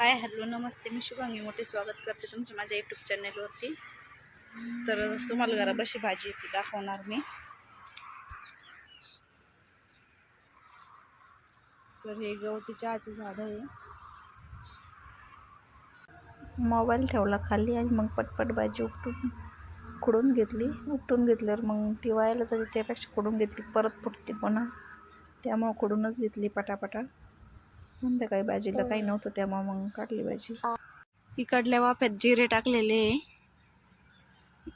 Hi hello नमस्ते. मी शुभांगी मोठे स्वागत करते तुमच्या माझ्या यूट्यूब चॅनेलवरती तर तुम्हाला घरापाशी भाजी ती दाखवणार मी. तर हे गवती चहाचे झाड आहे. मोबाईल ठेवला खाली आणि मग पटपट भाजी उपटून खुडून घेतली. उपटून घेतल्यावर मग ती व्हायला जाते त्यापेक्षा खुडून घेतली. परत फुटते पुन्हा. त्यामुळं खुडूनच घेतली पटापटा. संध्याकाळी भाजीला काही नव्हतं त्यामुळे मग काढली भाजी. इकडल्या वाफ्यात जिरे टाकलेले.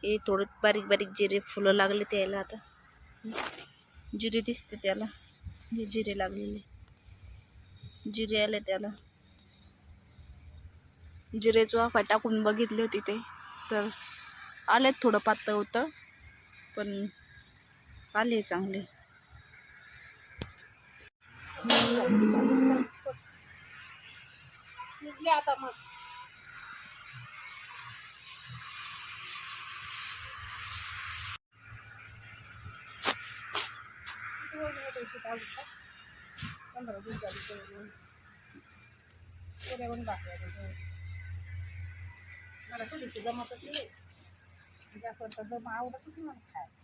हे थोडं बारीक बारीक जिरे फुलं लागले त्याला आता. जिरे दिसते त्याला. हे जिरे लागलेले. जिरे आले त्याला. जिरेच वाफा टाकून बघितले होते ते. तर आलेत थोडं पातळ होतं पण आले चांगले. शिजले आता मस्त पंधरा दिवस झाली पण टाकल्या मला थोडीशी जमतच नाही. जास्त जमा आवडतच नाही मला खायला.